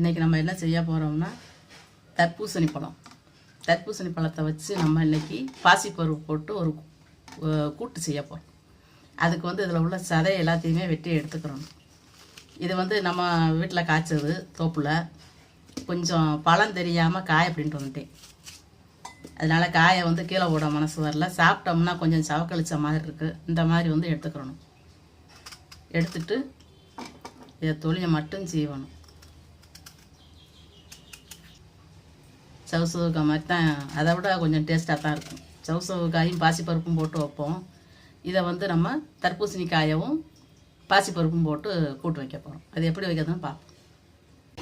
இன்றைக்கி நம்ம என்ன செய்ய போகிறோம்னா தர்பூசணி பழம். தர்பூசணி பழத்தை வச்சு நம்ம இன்னைக்கு பாசிப்பருப்பு போட்டு ஒரு கூட்டு செய்ய போகிறோம் அதுக்கு வந்து இதில் உள்ள சதை எல்லாத்தையுமே வெட்டி எடுத்துக்கிறோம் இது வந்து நம்ம வீட்டில் காய்ச்சது தோப்பில். கொஞ்சம் பழம் தெரியாமல் காய அப்படின்ட்டு வந்துட்டேன். அதனால் காயை வந்து கீழே போட மனசு வரல. சாப்பிட்டோம்னா கொஞ்சம் சவக்களிச்ச மாதிரி இருக்குது இந்த மாதிரி வந்து எடுத்துக்கிறணும். எடுத்துட்டு இதை தொழிலை மட்டும் செய்வணும் சவுசவுக்காய் மாதிரி தான் அதை விட கொஞ்சம் டேஸ்ட்டாக தான் இருக்கும். சவுசவுக்காயும் பாசிப்பருப்பும் போட்டு வைப்போம். இதை வந்து நம்ம தர்பூசணிக்காயவும் பாசிப்பருப்பும் போட்டு கூட்டு வைக்க போகிறோம் அது எப்படி வைக்கிறதுன்னு பார்ப்போம்.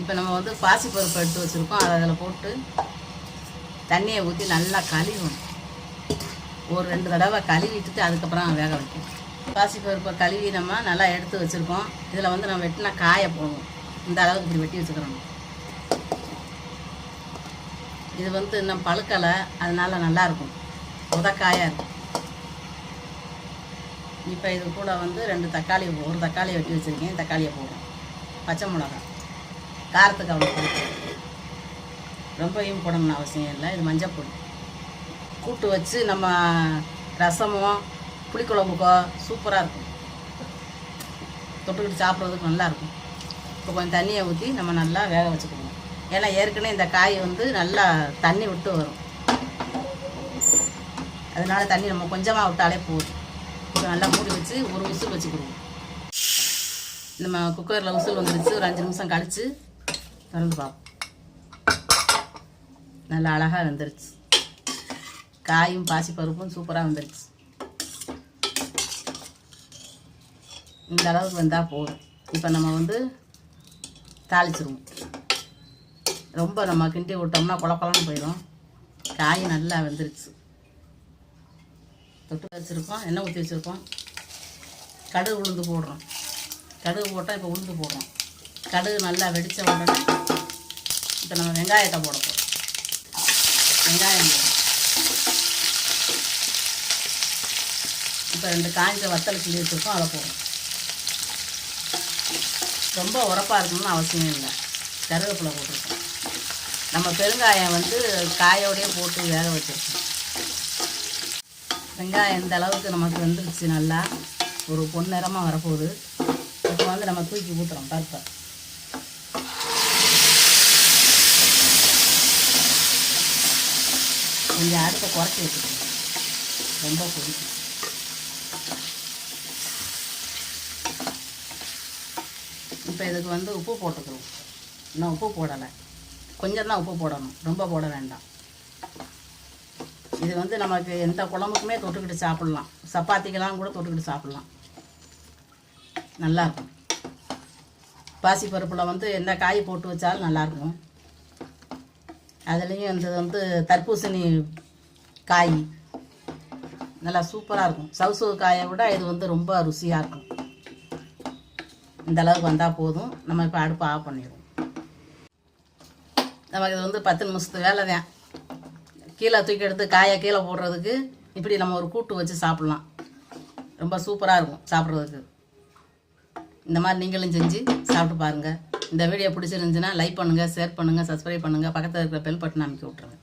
இப்போ நம்ம வந்து பாசிப்பருப்பு எடுத்து வச்சுருக்கோம். அதை அதில் போட்டு தண்ணியை ஊற்றி நல்லா கழுவணும். ஒரு ரெண்டு தடவை கழுவிட்டுட்டு அதுக்கப்புறம் வேக வைக்கணும். பாசிப்பருப்பை கழுவி நம்ம நல்லா எடுத்து வச்சுருக்கோம். இதில் வந்து நம்ம வெட்டினா காய போடுவோம். இந்த அளவுக்கு இப்படி வெட்டி வச்சுக்கிறோம். இது வந்து இன்னும் பழுக்கலை. அதனால் நல்லா இருக்கும் உதக்காயாக இருக்கும் இப்போ இது கூட வந்து ரெண்டு தக்காளி ஒரு தக்காளி வெட்டி வச்சுருக்கேன். தக்காளியை போடுறோம் பச்சை மிளகா காரத்துக்கு அவ்வளோ பிடிக்கும் ரொம்பவும் போடணும்னு அவசியம் இல்லை. இது மஞ்சள் பொடி. கூட்டு வச்சு நம்ம ரசமோ புளிக்குழம்புக்கோ சூப்பராக இருக்கும். தொட்டுக்கிட்டு சாப்பிட்றதுக்கு நல்லாயிருக்கும். இப்போ கொஞ்சம் தண்ணியை ஊற்றி நம்ம நல்லா வேக வச்சுக்கணும். ஏன்னா ஏற்கனவே இந்த காய் வந்து நல்லா தண்ணி விட்டு வரும். அதனால தண்ணி நம்ம கொஞ்சமாக விட்டாலே போதும். நல்லா மூடி வச்சு ஒரு விசில் வச்சுக்கிடுவோம் நம்ம குக்கரில் விசில் வந்துருச்சு. ஒரு அஞ்சு நிமிஷம் கழித்து திறந்து பார்ப்போம். நல்லா அழகாக வந்துருச்சு. காயும் பாசிப்பருப்பும் சூப்பராக வந்துருச்சு. இந்த அளவுக்கு வந்தால் போதும். இப்போ நம்ம வந்து தாளிச்சிருவோம். ரொம்ப நம்ம கிண்டி விட்டோம்னா குழ போயிடும் காய் நல்லா வெந்துருச்சு. தொட்டு வச்சுருக்கோம் எண்ணெய் ஊற்றி வச்சுருக்கோம். கடுகு உளுந்து போடுறோம். கடுகு போட்டால் இப்போ உளுந்து போடுறோம். கடுகு நல்லா வெடித்த உடனே இப்போ நம்ம வெங்காயத்தை போட போகிறோம் வெங்காயம் போடுறோம். இப்போ ரெண்டு காய்ஞ்ச வத்தல் கிள்ளி வச்சுருக்கோம் அதை போடுறோம். ரொம்ப உரப்பாக இருக்கணும்னு அவசியம் இல்லை. கருவேப்பிலை போட்டிருக்கோம். நம்ம பெருங்காயம் வந்து காயோடையே போட்டு வேக வச்சுருக்கோம். வெங்காயம் இந்த அளவுக்கு நமக்கு வந்துருச்சு நல்லா. ஒரு பொன்னிறமாக வரப்போகுது. இப்போ வந்து நம்ம தூக்கி ஊற்றுறோம் பருப்பை. கொஞ்சம் அடுப்பை குறைச்சி வச்சுக்கணும் ரொம்ப பிடிக்கும் இப்போ இதுக்கு வந்து உப்பு போட்டுக்கிறோம். இன்னும் உப்பு போடலை. கொஞ்சம் தான் உப்பு போடணும். ரொம்ப போட வேண்டாம். இது வந்து நமக்கு எந்த குழம்புக்குமே தொட்டுக்கிட்டு சாப்பிட்லாம். சப்பாத்திக்கெல்லாம் கூட தொட்டுக்கிட்டு சாப்பிட்லாம். நல்லா இருக்கும் பாசி பருப்பில் வந்து எந்த காய் போட்டு வச்சாலும் நல்லாயிருக்கும் அதுலேயும் இந்த வந்து தர்பூசணி காய் நல்லா சூப்பராக இருக்கும் சவுசவு காயை விட இது வந்து ரொம்ப ருசியாக இருக்கும் இந்த அளவுக்கு வந்தால் போதும். நம்ம இப்போ அடுப்பை ஆஃப் பண்ணிடுவோம். நமக்கு இது வந்து பத்து நிமிஷத்து வேலை தான் கீழே தூக்கி எடுத்து காயை கீழே போடுறதுக்கு இப்படி நம்ம ஒரு கூட்டு வச்சு சாப்பிட்லாம். ரொம்ப சூப்பராக இருக்கும் சாப்பிட்றதுக்கு. இந்த மாதிரி நீங்களும் செஞ்சு சாப்பிட்டு பாருங்கள் இந்த வீடியோ பிடிச்சிருந்துச்சுன்னா லைக் பண்ணுங்கள் ஷேர் பண்ணுங்கள் சப்ஸ்கிரைப் பண்ணுங்கள் பக்கத்தில் இருக்கிற பெல் பட்டன் அமைக்க விட்ருங்க